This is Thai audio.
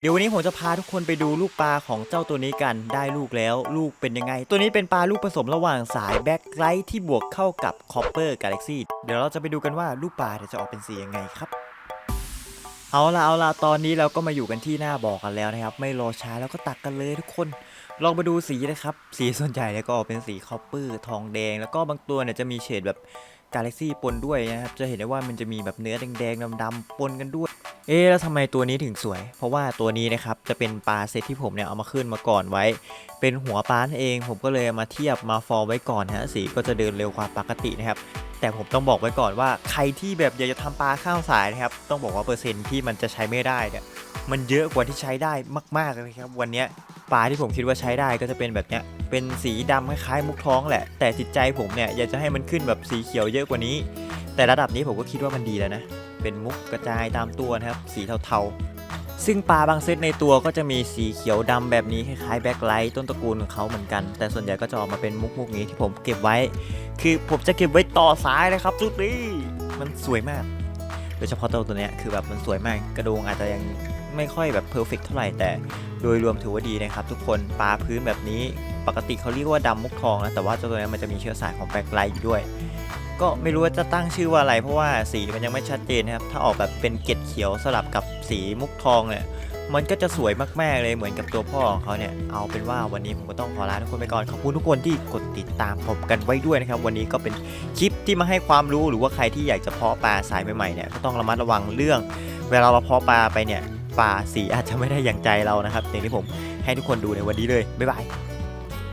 เดี๋ยววันนี้ผมจะพาทุกคนไปดูลูกปลาของเจ้าตัวนี้กันได้ลูกแล้ว ลูกเป็นยังไง ตัวนี้เป็นปลาลูกผสมระหว่างสายแบ็คไลท์ที่บวกเข้ากับคอปเปอร์กาแล็กซี่เดี๋ยวเราจะไปดูกันว่าลูกปลาจะออกเป็นสียังไงครับ เอาละเอาละตอนนี้เราก็มาอยู่กันที่หน้าบ่อกันแล้วนะครับ ไม่รอช้าแล้วก็ตักกันเลยทุกคน ลองมาดูสีนะครับ สีส่วนใหญ่เนี่ยก็ออกเป็นสีคอปเปอร์ทองแดง แล้วก็บางตัวเนี่ยจะมีเฉดแบบกาแล็กซี่ปนด้วยนะครับจะเห็นได้ว่ามันจะมีแบบเนื้อแดงๆดำๆปนกันด้วย เอ๊ะแล้วทำไมตัวนี้ถึงสวย เพราะว่าตัวนี้นะครับจะเป็นปลาเซตที่ผมเนี่ยเอามาขึ้นมาก่อนไว้ เป็นหัวปลานเอง ผมก็เลยมาเทียบมาฟอร์มไว้ก่อนฮะสีก็จะเดินเร็วกว่าปกตินะครับแต่ผมต้องบอกไว้ก่อนว่าใครที่แบบอยากจะทำปลาข้าวสายนะครับ ต้องบอกว่าเปอร์เซ็นต์ที่มันจะใช้ไม่ได้เนี่ยมันเยอะกว่าที่ใช้ได้มากๆเลยครับวันนี้ปลาที่ผมคิดว่าใช้ได้ก็จะเป็นแบบเนี้ยเป็นสีดำคล้ายๆมุกท้องแหละ แต่จิตใจผมเนี่ยอยากจะให้มันขึ้นแบบสีเขียวเยอะกว่านี้ แต่ระดับนี้ผมก็คิดว่ามันดีแล้วนะ เป็นมุกกระจายตามตัวนะครับสีเทาๆ ซึ่งปลาบางเซตในตัวก็จะมีสีเขียวดำแบบนี้คล้ายๆแบ็คไลท์ต้นตระกูลของเขาเหมือนกัน แต่ส่วนใหญ่ก็จะออกมาเป็นมุกๆนี้ที่ผมเก็บไว้ คือผมจะเก็บไว้ต่อสายเลยครับจุดนี้มันสวยมากโดยเฉพาะตัวตัวนี้คือแบบมันสวยมากกระดงอาจจะยังไม่ค่อยแบบเพอร์เฟกเท่าไหร่แต่โดยรวมถือว่าดีนะครับ ทุกคนปลาพื้นแบบนี้ปกติเขาเรียกว่าดำมุกทองนะแต่ว่าเจ้าตัวนี้มันจะมีเชื้อสายของแบล็คไลท์อยู่ด้วย ก็ไม่รู้ว่าจะตั้งชื่อว่าอะไร เพราะว่าสีมันยังไม่ชัดเจนนะครับ ถ้าออกแบบเป็นเกล็ดเขียวสลับกับสีมุกทองเนี่ยมันก็จะสวยมากๆเลยเหมือนกับตัวพ่อของเขาเนี่ย เอาเป็นว่าวันนี้ผมก็ต้องขอลาทุกคนไปก่อน ขอบคุณทุกคนที่กดติดตามผมกันไว้ด้วยนะครับ วันนี้ก็เป็นคลิปที่มาให้ความรู้หรือว่าใครที่อยากจะเพาะปลาสายใหม่ๆเนี่ยก็ต้องระมัดระวังเรื่อง เวลาเราเพาะปลาไปเนี่ยปลาสีอาจจะไม่ได้อย่างใจเรานะครับอย่างที่ผมให้ทุกคนดูในวันนี้เลยบ๊ายบาย